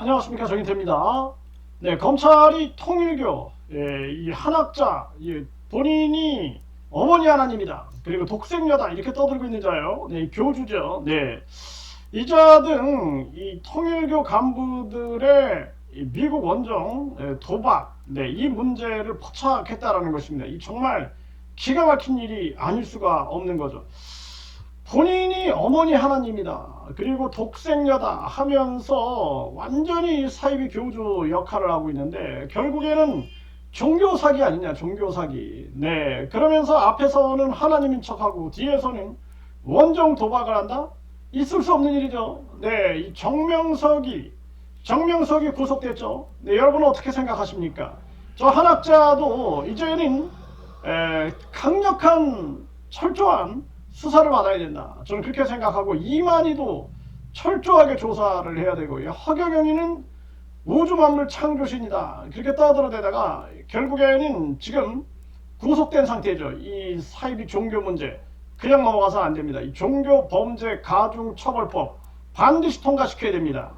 안녕하십니까 정인태입니다. 네 검찰이 통일교 예, 이 한학자 예, 본인이 어머니 하나님이다 그리고 독생녀다 이렇게 떠들고 있는 자요. 네이 교주죠. 네 이자 등 이 통일교 간부들의 이 미국 원정 예, 도박 네, 이 문제를 포착했다라는 것입니다. 이 정말 기가 막힌 일이 아닐 수가 없는 거죠. 본인이 어머니 하나님이다. 그리고 독생녀다 하면서 완전히 사이비 교주 역할을 하고 있는데 결국에는 종교 사기 아니냐, 종교 사기. 네. 그러면서 앞에서는 하나님인 척하고 뒤에서는 원정 도박을 한다? 있을 수 없는 일이죠. 네. 이 정명석이, 정명석이 구속됐죠. 네. 여러분은 어떻게 생각하십니까? 저 한학자도 이제는 에, 강력한 철저한 수사를 받아야 된다. 저는 그렇게 생각하고 이만희도 철저하게 조사를 해야 되고요. 허경영이는 우주 만물 창조신이다. 그렇게 떠들어대다가 결국에는 지금 구속된 상태죠. 이 사이비 종교 문제 그냥 넘어가서는 안 됩니다. 이 종교 범죄 가중 처벌법 반드시 통과시켜야 됩니다.